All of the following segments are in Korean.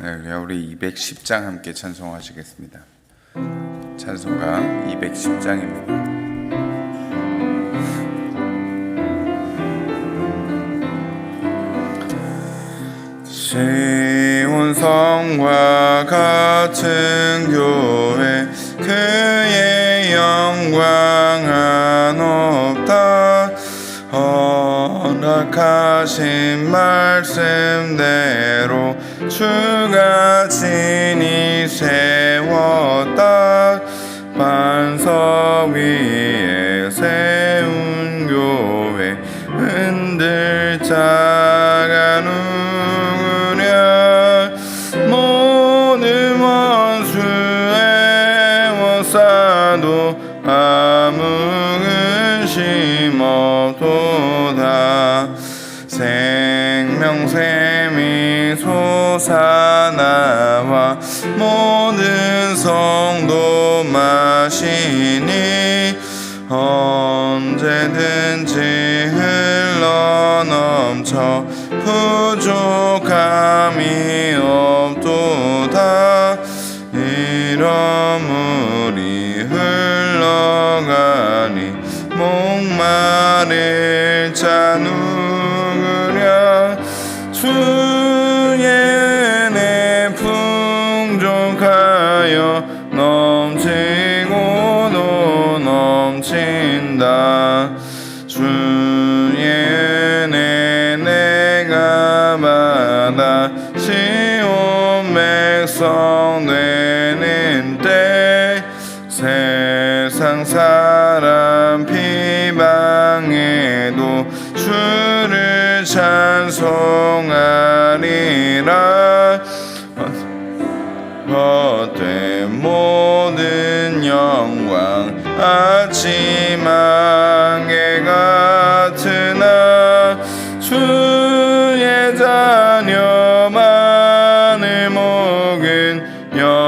네, 우리 210장 함께 찬송하시겠습니다. 찬송가 210장입니다. 시온 성과 같은 교회 그의 영광은 없다 허락하신 말씀대로 주가 진히 세웠다 반석 위에 세운 교회 흔들 자 솟아나와 모든 성도 마시니 언제든지 흘러 넘쳐 부족함이 없도다. 이러물이 흘러가니 목마를 자누 찬송하리라. 헛된 모든 영광 아침 안개 같으나 주의 자녀만을 먹은 영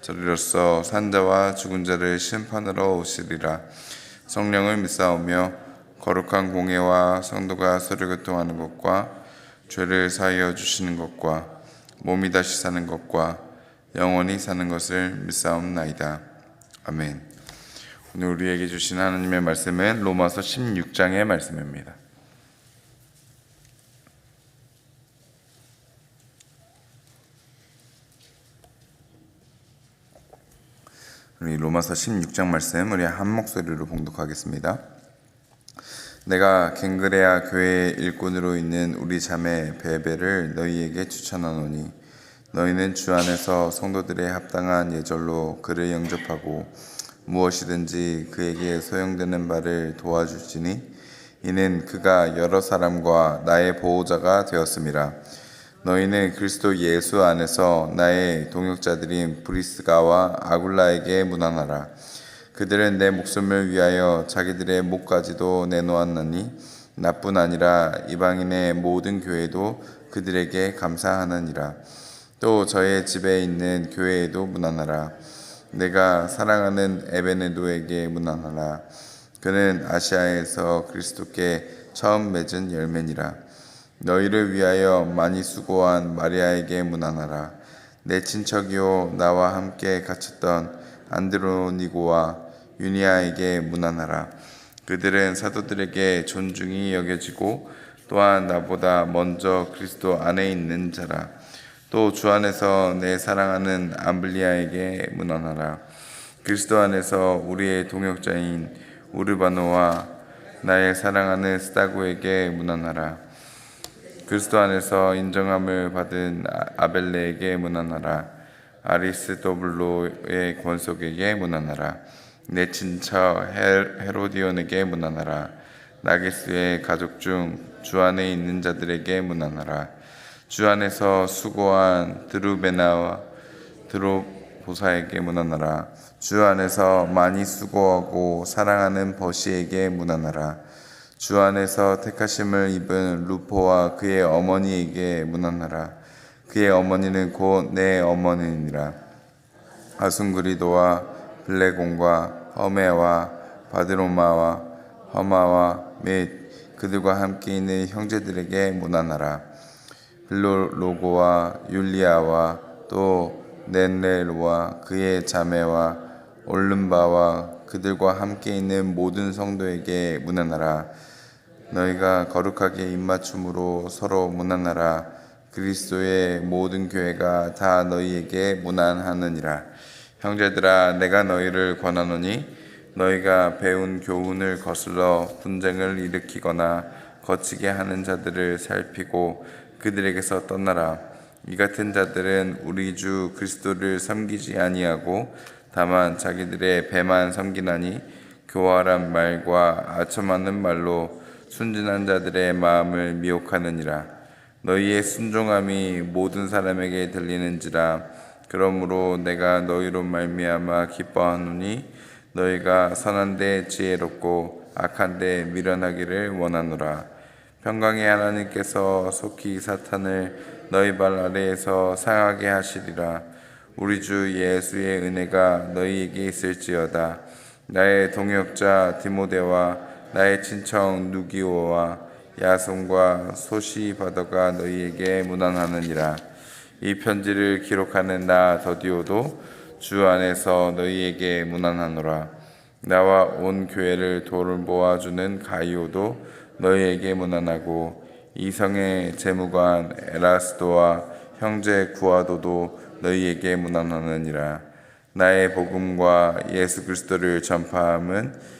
저리로서 산자와 죽은 자를 심판하러 오시리라. 성령을 믿사오며 거룩한 공예와 성도가 서로 교통하는 것과 죄를 사하여 주시는 것과 몸이 다시 사는 것과 영원히 사는 것을 믿사옵나이다. 아멘. 오늘 우리에게 주신 하나님의 말씀은 로마서 16장의 말씀입니다 우리 로마서 16장 말씀 우리 한 목소리로 봉독하겠습니다. 내가 갱그레아 교회의 일꾼으로 있는 우리 자매 베베를 너희에게 추천하노니 너희는 주 안에서 성도들의 합당한 예절로 그를 영접하고 무엇이든지 그에게 소용되는 바를 도와주시니 이는 그가 여러 사람과 나의 보호자가 되었음이라 너희는 그리스도 예수 안에서 나의 동역자들인 브리스가와 아굴라에게 문안하라. 그들은 내 목숨을 위하여 자기들의 목까지도 내놓았나니 나뿐 아니라 이방인의 모든 교회도 그들에게 감사하느니라. 또 저의 집에 있는 교회에도 문안하라. 내가 사랑하는 에베네도에게 문안하라. 그는 아시아에서 그리스도께 처음 맺은 열매니라. 너희를 위하여 많이 수고한 마리아에게 문안하라. 내 친척이요 나와 함께 갇혔던 안드로니고와 유니아에게 문안하라. 그들은 사도들에게 존중이 여겨지고 또한 나보다 먼저 그리스도 안에 있는 자라. 또 주 안에서 내 사랑하는 암블리아에게 문안하라. 그리스도 안에서 우리의 동역자인 우르바노와 나의 사랑하는 스타고에게 문안하라. 그리스도 안에서 인정함을 받은 아- 아벨레에게 문안하라. 아리스도블로의 권속에게 문안하라. 내 헤- 헤로디온에게 문안하라. 나게스의 가족 중 주 안에 있는 자들에게 문안하라. 주 안에서 수고한 드루베나와 드로보사에게 문안하라. 주 안에서 많이 수고하고 사랑하는 버시에게 문안하라. 주 안에서 택하심을 입은 루포와 그의 어머니에게 문안하라. 그의 어머니는 곧 내 어머니니라. 아순그리도와 블레공과 허메와 바드로마와 허마와 및 그들과 함께 있는 형제들에게 문안하라. 빌로로고와 율리아와 또 넨레로와 그의 자매와 올름바와 그들과 함께 있는 모든 성도에게 문안하라. 너희가 거룩하게 입맞춤으로 서로 문안하라. 그리스도의 모든 교회가 다 너희에게 문안하느니라. 형제들아, 내가 너희를 권하노니 너희가 배운 교훈을 거슬러 분쟁을 일으키거나 거치게 하는 자들을 살피고 그들에게서 떠나라. 이 같은 자들은 우리 주 그리스도를 섬기지 아니하고 다만 자기들의 배만 섬기나니 교활한 말과 아첨하는 말로 순진한 자들의 마음을 미혹하느니라. 너희의 순종함이 모든 사람에게 들리는지라. 그러므로 내가 너희로 말미암아 기뻐하노니 너희가 선한데 지혜롭고 악한데 미련하기를 원하노라. 평강의 하나님께서 속히 사탄을 너희 발 아래에서 상하게 하시리라. 우리 주 예수의 은혜가 너희에게 있을지어다. 나의 동역자 디모데와 나의 친척 누기오와 야손과 소시바더가 너희에게 문안하느니라. 이 편지를 기록하는 나 더디오도 주 안에서 너희에게 문안하노라. 나와 온 교회를 돌보아 주는 가이오도 너희에게 문안하고 이성의 재무관 에라스도와 형제 구아도도 너희에게 문안하느니라. 나의 복음과 예수 그리스도를 전파함은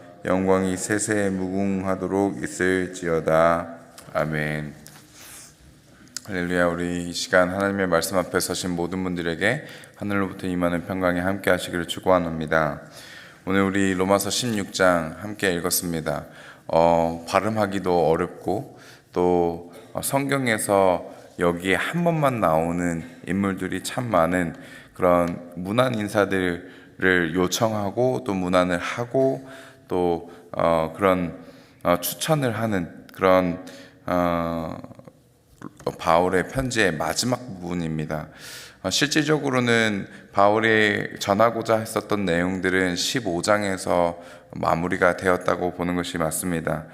영광이 세세 무궁하도록 있을지어다 아멘. 할렐루야 우리 이 시간 하나님의 말씀 앞에 서신 모든 분들에게 하늘로부터 임하는 평강이 함께 하시기를 축원합니다. 오늘 우리 로마서 16장 함께 읽었습니다. 어, 발음하기도 어렵고 또 어, 성경에서 여기에 한 번만 나오는 인물들이 참 많은 그런 문안 인사들을 요청하고 또 문안을 하고 또 어, 그런 어, 추천을 하는 그런 어, 바울의 편지의 마지막 부분입니다. 어, 실질적으로는 바울이 전하고자 했었던 내용들은 15장에서 마무리가 되었다고 보는 것이 맞습니다.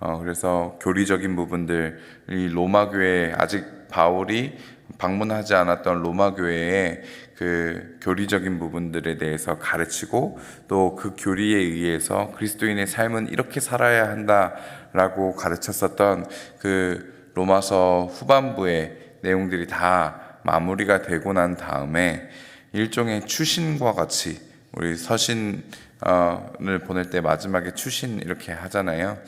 어, 그래서 교리적인 부분들, 이 로마 교회 아직 바울이 방문하지 않았던 로마 교회의 그 교리적인 부분들에 대해서 가르치고 또 그 교리에 의해서 그리스도인의 삶은 이렇게 살아야 한다라고 가르쳤었던 그 로마서 후반부의 내용들이 다 마무리가 되고 난 다음에 일종의 추신과 같이 우리 서신을 보낼 때 마지막에 추신 이렇게 하잖아요.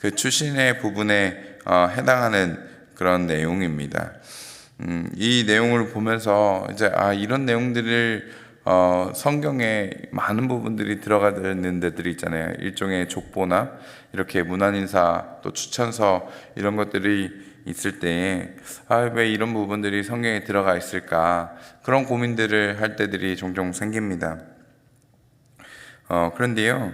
그 추신의 부분에 어, 해당하는 그런 내용입니다. 음, 이 내용을 보면서 이제 아 이런 내용들을 어, 성경에 많은 부분들이 들어가 있는 데들이 있잖아요. 일종의 족보나 이렇게 문안 인사 또 추천서 이런 것들이 있을 때, 아, 왜 이런 부분들이 성경에 들어가 있을까? 그런 고민들을 할 때들이 종종 생깁니다. 어, 그런데요,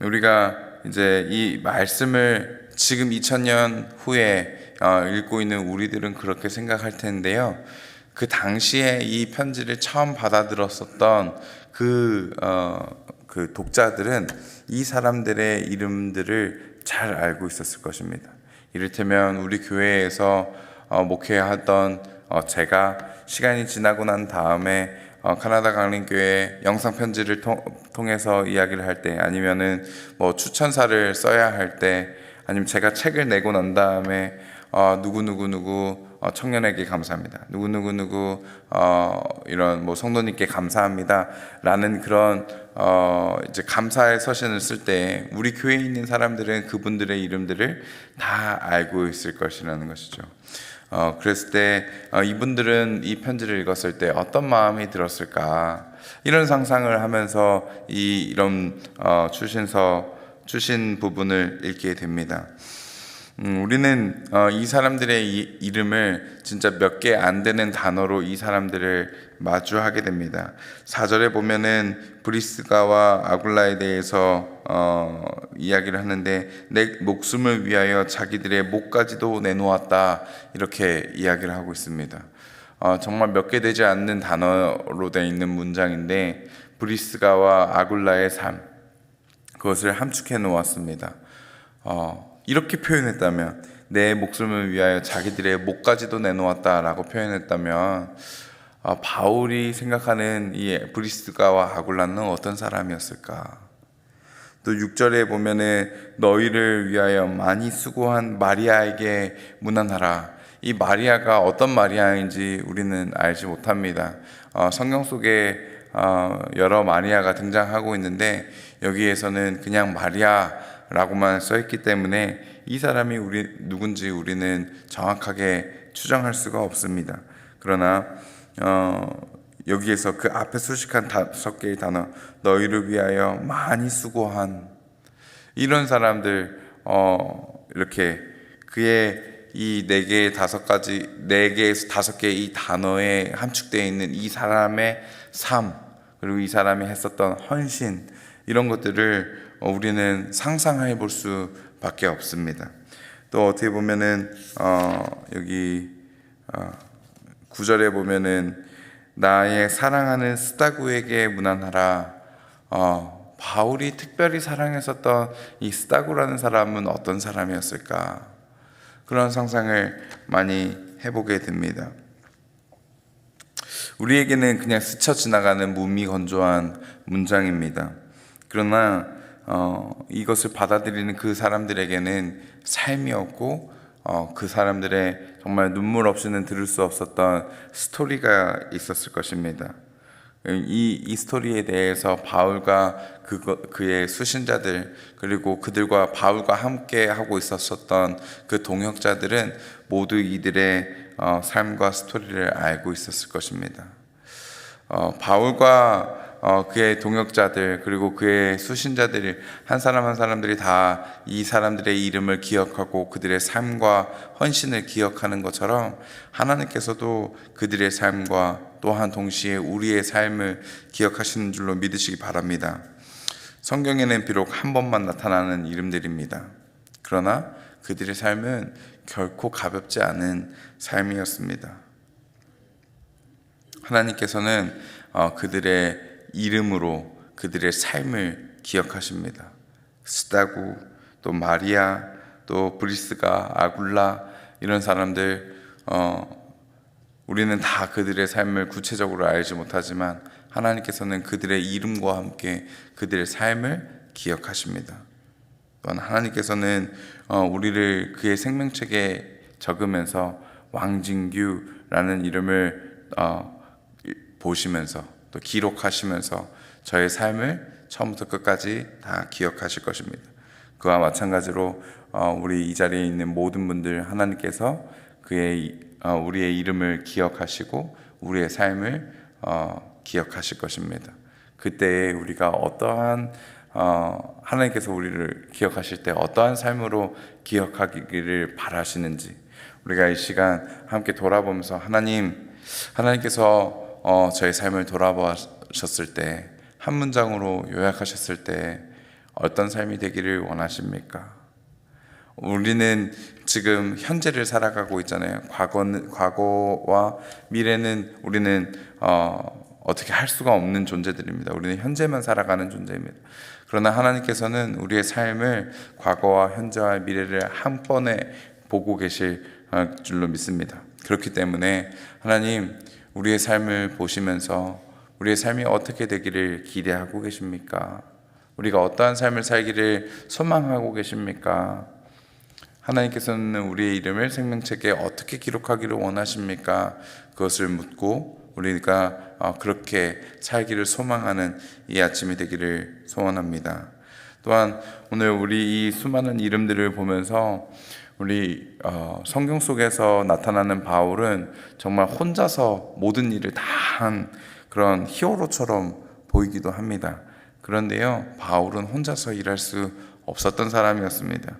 우리가 이제 이 말씀을 지금 2000년 후에 어, 읽고 있는 우리들은 그렇게 생각할 텐데요. 그 당시에 이 편지를 처음 받아들었었던 그, 어, 그 독자들은 이 사람들의 이름들을 잘 알고 있었을 것입니다. 이를테면 우리 교회에서 어, 목회하던 어, 제가 시간이 지나고 난 다음에 어, 카나다 강림교회 영상 편지를 통, 통해서 이야기를 할 때 아니면은 뭐 추천사를 써야 할 때 아니면 제가 책을 내고 난 다음에 어, 누구 누구 누구 어, 청년에게 감사합니다. 누구 누구 누구 어, 이런 뭐 성도님께 감사합니다라는 그런 어, 이제 감사의 서신을 쓸 때 우리 교회에 있는 사람들은 그분들의 이름들을 다 알고 있을 것이라는 것이죠. 어, 그랬을 때 어, 이분들은 이 편지를 읽었을 때 어떤 마음이 들었을까 이런 상상을 하면서 이 이런 어, 출신서 출신 부분을 읽게 됩니다. 음, 우리는 어, 이 사람들의 이, 이름을 진짜 몇 개 안 되는 단어로 이 사람들을 마주하게 됩니다. 4절에 보면은 브리스가와 아굴라에 대해서 어, 이야기를 하는데 내 목숨을 위하여 자기들의 목까지도 내놓았다 이렇게 이야기를 하고 있습니다. 어, 정말 몇 개 되지 않는 단어로 되어 있는 문장인데 브리스가와 아굴라의 삶 그것을 함축해 놓았습니다. 어, 이렇게 표현했다면 내 목숨을 위하여 자기들의 목까지도 내놓았다라고 표현했다면 어, 바울이 생각하는 이 브리스가와 아굴라는 어떤 사람이었을까? 또 6절에 보면은 너희를 위하여 많이 수고한 마리아에게 문안하라. 이 마리아가 어떤 마리아인지 우리는 알지 못합니다. 어, 성경 속에 어, 여러 마리아가 등장하고 있는데 여기에서는 그냥 마리아 라고만 써 있기 때문에 이 사람이 우리 누군지 우리는 정확하게 추정할 수가 없습니다. 그러나 어, 여기에서 그 앞에 수식한 다섯 개의 단어 너희를 위하여 많이 수고한 이런 사람들 어, 이렇게 그의 이네 개의 다섯 가지 네 개에서 다섯 개의 이 단어에 함축되어 있는 이 사람의 삶 그리고 이 사람이 했었던 헌신 이런 것들을 어, 우리는 상상해 볼 수밖에 없습니다. 또 어떻게 보면은 어, 여기 어, 9절에 보면은 나의 사랑하는 스타구에게 문안하라. 어, 바울이 특별히 사랑했었던 이 스타구라는 사람은 어떤 사람이었을까? 그런 상상을 많이 해보게 됩니다. 우리에게는 그냥 스쳐 지나가는 무미건조한 문장입니다. 그러나 어, 이것을 받아들이는 그 사람들에게는 삶이었고 어, 그 사람들의 정말 눈물 없이는 들을 수 없었던 스토리가 있었을 것입니다. 이, 이 스토리에 대해서 바울과 그 그의 수신자들 그리고 그들과 바울과 함께 하고 있었었던 그 동역자들은 모두 이들의 어, 삶과 스토리를 알고 있었을 것입니다. 어, 바울과 어, 그의 동역자들 그리고 그의 수신자들이 한 사람 한 사람들이 다 이 사람들의 이름을 기억하고 그들의 삶과 헌신을 기억하는 것처럼 하나님께서도 그들의 삶과 또한 동시에 우리의 삶을 기억하시는 줄로 믿으시기 바랍니다. 성경에는 비록 한 번만 나타나는 이름들입니다. 그러나 그들의 삶은 결코 가볍지 않은 삶이었습니다. 하나님께서는 어, 그들의 이름으로 그들의 삶을 기억하십니다. 스다구, 또 마리아, 또 브리스가, 아굴라 이런 사람들 어, 우리는 다 그들의 삶을 구체적으로 알지 못하지만 하나님께서는 그들의 이름과 함께 그들의 삶을 기억하십니다. 또한 하나님께서는 어, 우리를 그의 생명책에 적으면서 왕진규라는 이름을 어, 보시면서 또 기록하시면서 저의 삶을 처음부터 끝까지 다 기억하실 것입니다. 그와 마찬가지로 어, 우리 이 자리에 있는 모든 분들 하나님께서 그의 우리의 이름을 기억하시고 우리의 삶을 기억하실 것입니다. 그때 우리가 어떠한 어, 하나님께서 우리를 기억하실 때 어떠한 삶으로 기억하기를 바라시는지 우리가 이 시간 함께 돌아보면서 하나님 하나님께서 어, 저의 삶을 돌아보셨을 때 한 문장으로 요약하셨을 때 어떤 삶이 되기를 원하십니까? 우리는 지금 현재를 살아가고 있잖아요. 과거는 과거와 미래는 우리는 어, 어떻게 할 수가 없는 존재들입니다. 우리는 현재만 살아가는 존재입니다. 그러나 하나님께서는 우리의 삶을 과거와 현재와 미래를 한 번에 보고 계실 어, 줄로 믿습니다. 그렇기 때문에 하나님 우리의 삶을 보시면서 우리의 삶이 어떻게 되기를 기대하고 계십니까? 우리가 어떠한 삶을 살기를 소망하고 계십니까? 하나님께서는 우리의 이름을 생명책에 어떻게 기록하기를 원하십니까? 그것을 묻고 우리가 어, 그렇게 살기를 소망하는 이 아침이 되기를 소원합니다. 또한 오늘 우리 이 수많은 이름들을 보면서 우리 어, 성경 속에서 나타나는 바울은 정말 혼자서 모든 일을 다 한 그런 히어로처럼 보이기도 합니다. 그런데요, 바울은 혼자서 일할 수 없었던 사람이었습니다.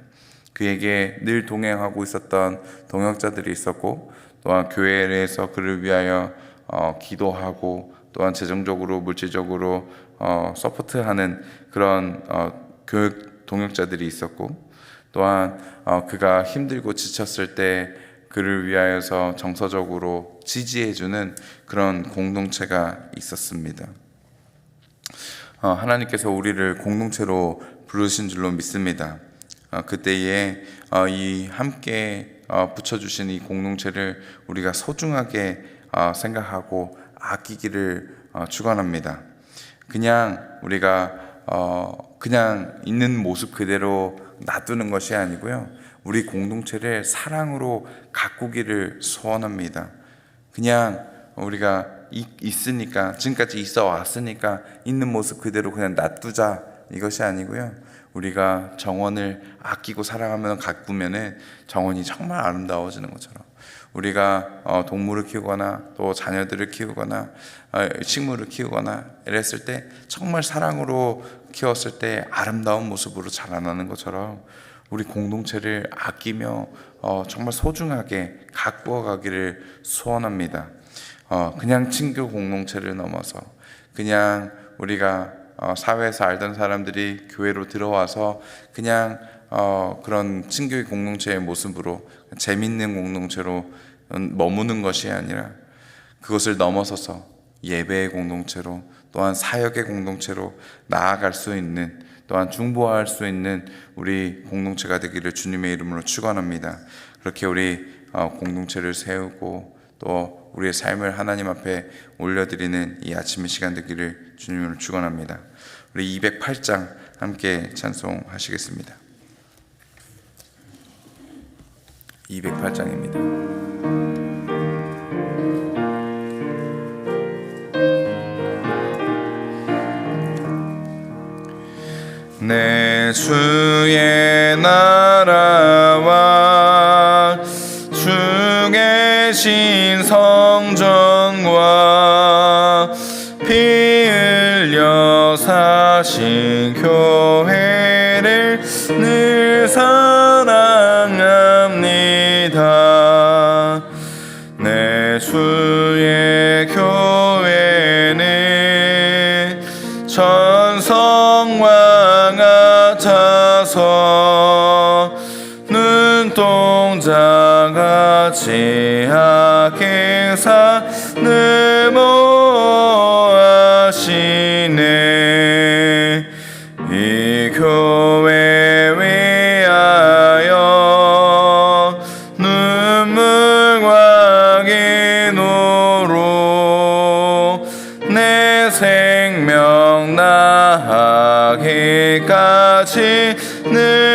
그에게 늘 동행하고 있었던 동역자들이 있었고, 또한 교회 내에서 그를 위하여 어, 기도하고, 또한 재정적으로 물질적으로 어, 서포트하는 그런 어, 교육 동역자들이 있었고, 또한 어, 그가 힘들고 지쳤을 때 그를 위하여서 정서적으로 지지해주는 그런 공동체가 있었습니다. 어, 하나님께서 우리를 공동체로 부르신 줄로 믿습니다. 어, 그때에 어, 이 함께 어, 붙여주신 이 공동체를 우리가 소중하게 어, 생각하고 아끼기를 어, 축원합니다. 그냥 우리가 어, 그냥 있는 모습 그대로 놔두는 것이 아니고요. 우리 공동체를 사랑으로 가꾸기를 소원합니다. 그냥 우리가 이- 있으니까 지금까지 있어 왔으니까 있는 모습 그대로 그냥 놔두자 이것이 아니고요. 우리가 정원을 아끼고 사랑하면 가꾸면은 정원이 정말 아름다워지는 것처럼 우리가 어, 동물을 키우거나 또 자녀들을 키우거나 어, 식물을 키우거나 이랬을 때 정말 사랑으로 키웠을 때 아름다운 모습으로 자라나는 것처럼 우리 공동체를 아끼며 어, 정말 소중하게 가꾸어 가기를 소원합니다. 어, 그냥 친교 공동체를 넘어서 그냥 우리가 어, 사회에서 알던 사람들이 교회로 들어와서 그냥 어, 그런 친교의 공동체의 모습으로 재밌는 공동체로 음, 머무는 것이 아니라 그것을 넘어서서 예배의 공동체로 또한 사역의 공동체로 나아갈 수 있는 또한 중보할 수 있는 우리 공동체가 되기를 주님의 이름으로 축원합니다. 그렇게 우리 어, 공동체를 세우고 또 우리의 삶을 하나님 앞에 올려드리는 이 아침의 시간 되기를 주님으로 축원합니다. 우리 208장 함께 찬송하시겠습니다. 208장입니다. 내 주의 나라와 주 계신 성전과 피 흘려 사신 교 내 주의 교회는 천성과 같아서 눈동자같이 나하기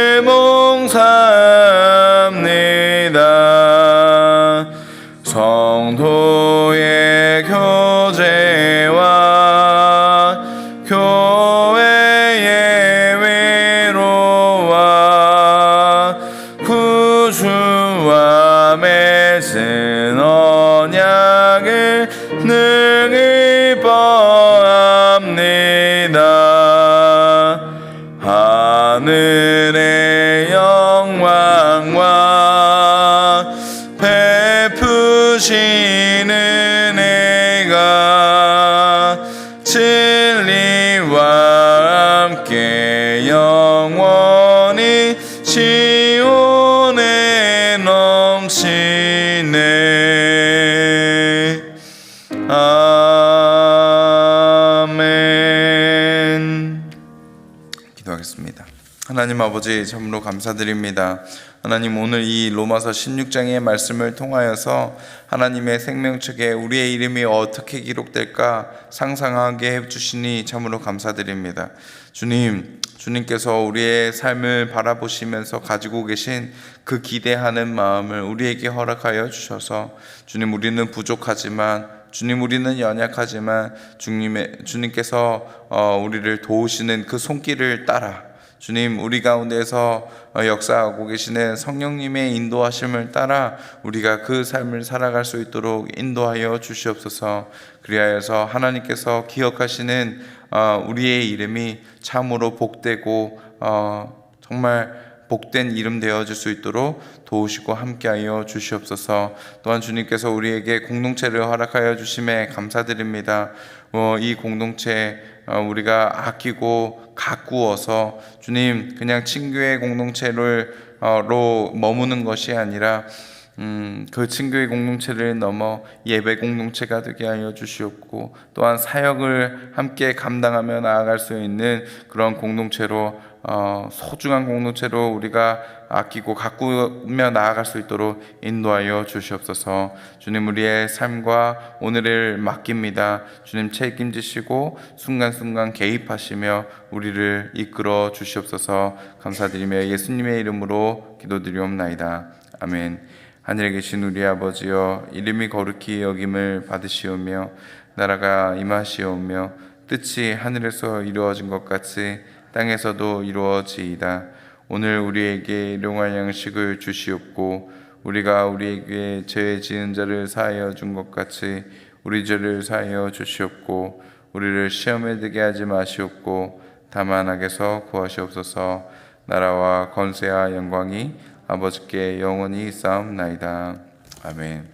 기도하겠습니다 하나님 아버지 참으로 감사드립니다. 하나님 오늘 이 로마서 16장의 말씀을 통하여서 하나님의 생명책에 우리의 이름이 어떻게 기록될까 상상하게 해주시니 참으로 감사드립니다. 주님, 주님께서 우리의 삶을 바라보시면서 가지고 계신 그 기대하는 마음을 우리에게 허락하여 주셔서 주님 우리는 부족하지만 주님 우리는 연약하지만 주님의 주님께서 어, 우리를 도우시는 그 손길을 따라 주님 우리 가운데서 어, 역사하고 계시는 성령님의 인도하심을 따라 우리가 그 삶을 살아갈 수 있도록 인도하여 주시옵소서. 그리하여서 하나님께서 기억하시는 어, 우리의 이름이 참으로 복되고 어, 정말 복된 이름 되어질 수 있도록 도우시고 함께하여 주시옵소서. 또한 주님께서 우리에게 공동체를 허락하여 주심에 감사드립니다. 어, 이 공동체 어, 우리가 아끼고 가꾸어서 주님 그냥 친교의 공동체로 머무는 것이 아니라 음, 그 친교의 공동체를 넘어 예배 공동체가 되게 하여 주시옵고 또한 사역을 함께 감당하며 나아갈 수 있는 그런 공동체로 어, 소중한 공동체로 우리가 아끼고 가꾸며 나아갈 수 있도록 인도하여 주시옵소서. 주님 우리의 삶과 오늘을 맡깁니다. 주님 책임지시고 순간순간 개입하시며 우리를 이끌어 주시옵소서. 감사드리며 예수님의 이름으로 기도드리옵나이다. 아멘. 하늘에 계신 우리 아버지여 이름이 거룩히 여김을 받으시오며 나라가 임하시오며 뜻이 하늘에서 이루어진 것 같이 땅에서도 이루어지이다. 오늘 우리에게 일용할 양식을 주시옵고 우리가 우리에게 죄 지은 자를 사하여 준 것 같이 우리 죄를 사하여 주시옵고 우리를 시험에 들게 하지 마시옵고 다만 악에서 구하시옵소서 나라와 건세와 영광이 아버지께 영원히 쌓옵나이다. 아멘.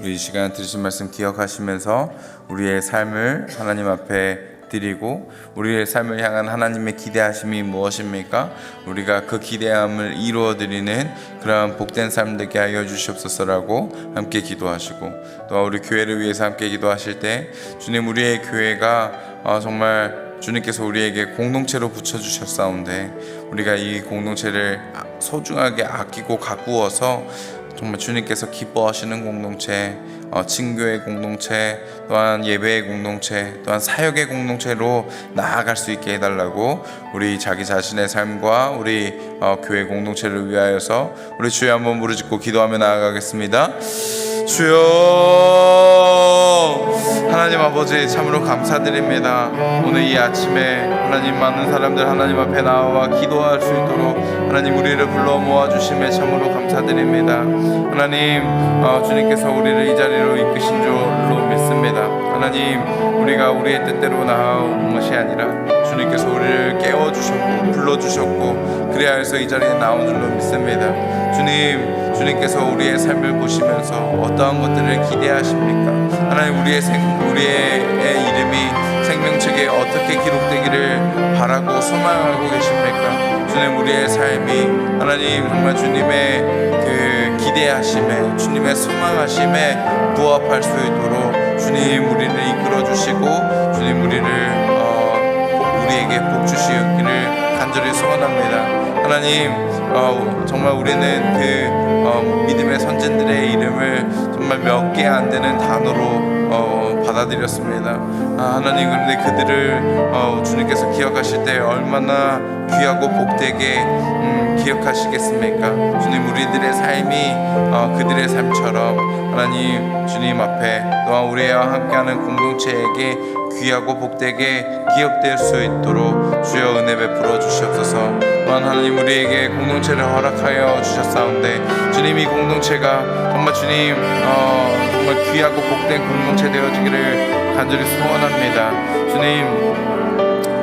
우리 이 시간 들으신 말씀 기억하시면서 우리의 삶을 하나님 앞에 드리고 우리의 삶을 향한 하나님의 기대하심이 무엇입니까? 우리가 그 기대함을 이루어 드리는 그러한 복된 삶 되게 하여 주시옵소서라고 함께 기도하시고 또 우리 교회를 위해서 함께 기도하실 때 주님 우리의 교회가 어, 정말 주님께서 우리에게 공동체로 붙여주셨사온데 우리가 이 공동체를 소중하게 아끼고 가꾸어서 정말 주님께서 기뻐하시는 공동체, 어, 친교의 공동체, 또한 예배의 공동체, 또한 사역의 공동체로 나아갈 수 있게 해달라고 우리 자기 자신의 삶과 우리 어, 교회 공동체를 위하여서 우리 주여 한번 부르짖고 기도하며 나아가겠습니다. 주여 하나님 아버지 참으로 감사드립니다. 오늘 이 아침에 하나님 많은 사람들 하나님 앞에 나와 기도할 수 있도록 하나님 우리를 불러 모아 주심에 참으로 감사드립니다. 하나님 어, 주님께서 우리를 이 자리로 이끄신 줄 로 믿습니다 하나님 우리가 우리의 뜻대로 나온 것이 아니라 주님께서 우리를 깨워 주셨고 불러 주셨고 그리하여서 이 자리에 나온 줄로 믿습니다 주님 주님께서 우리의 삶을 보시면서 어떠한 것들을 기대하십니까? 하나님 우리의 생 우리의 이름이 생명책에 어떻게 기록되기를 바라고 소망하고 계십니까? 주님 우리의 삶이 하나님 정말 주님의 그 기대하심에 주님의 소망하심에 부합할 수 있도록 주님 우리를 이끌어 주시고 주님 우리를 어, 우리에게 복 주시기를 간절히 소원합니다. 하나님 어, 정말 우리는 그 어, 믿음의 선진들의 이름을 정말 몇 개 안 되는 단어로 어, 받아들였습니다. 아, 하나님 그런데 그들을 어, 주님께서 기억하실 때 얼마나 귀하고 복되게 음, 기억하시겠습니까? 주님 우리들의 삶이 어, 그들의 삶처럼 하나님 주님 앞에 또한 우리와 함께하는 공동체에게 귀하고 복되게 기억될 수 있도록 주여 은혜 베풀어 주시옵소서. 또한 하나님 우리에게 공동체를 허락하여 주셨사온데 주님 이 공동체가 정말 주님 어, 정말 귀하고 복된 공동체 되어지기를 간절히 소원합니다. 주님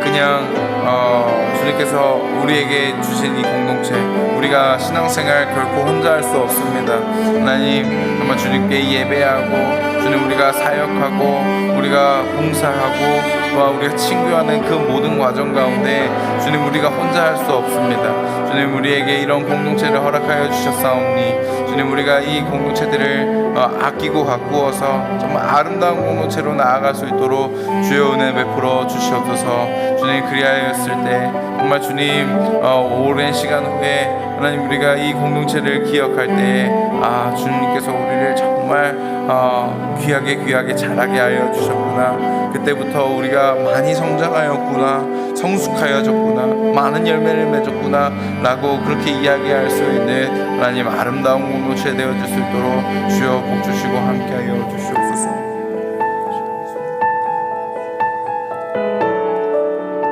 그냥 어, 주님께서 우리에게 주신 이 공동체 우리가 신앙생활 결코 혼자 할 수 없습니다. 하나님 정말 주님께 예배하고 주님 우리가 사역하고 우리가 봉사하고 또한 우리가 친구하는 그 모든 과정 가운데 주님 우리가 혼자 할 수 없습니다. 주님 우리에게 이런 공동체를 허락하여 주셨사옵니 주님 우리가 이 공동체들을 어, 아끼고 가꾸어서 정말 아름다운 공동체로 나아갈 수 있도록 주여 은혜 베풀어 주시옵소서. 주님 그리하였을 때 정말 주님 어, 오랜 시간 후에 하나님 우리가 이 공동체를 기억할 때아 주님께서 우리를 정말 어, 귀하게 귀하게 자라게 하여 주셨구나. 그때부터 우리가 많이 성장하였구나. 성숙하여졌구나. 많은 열매를 맺었구나. 라고 그렇게 이야기할 수 있는 하나님 아름다운 공동체 되어질 수 있도록 주여 복 주시고 함께하여 주시옵소서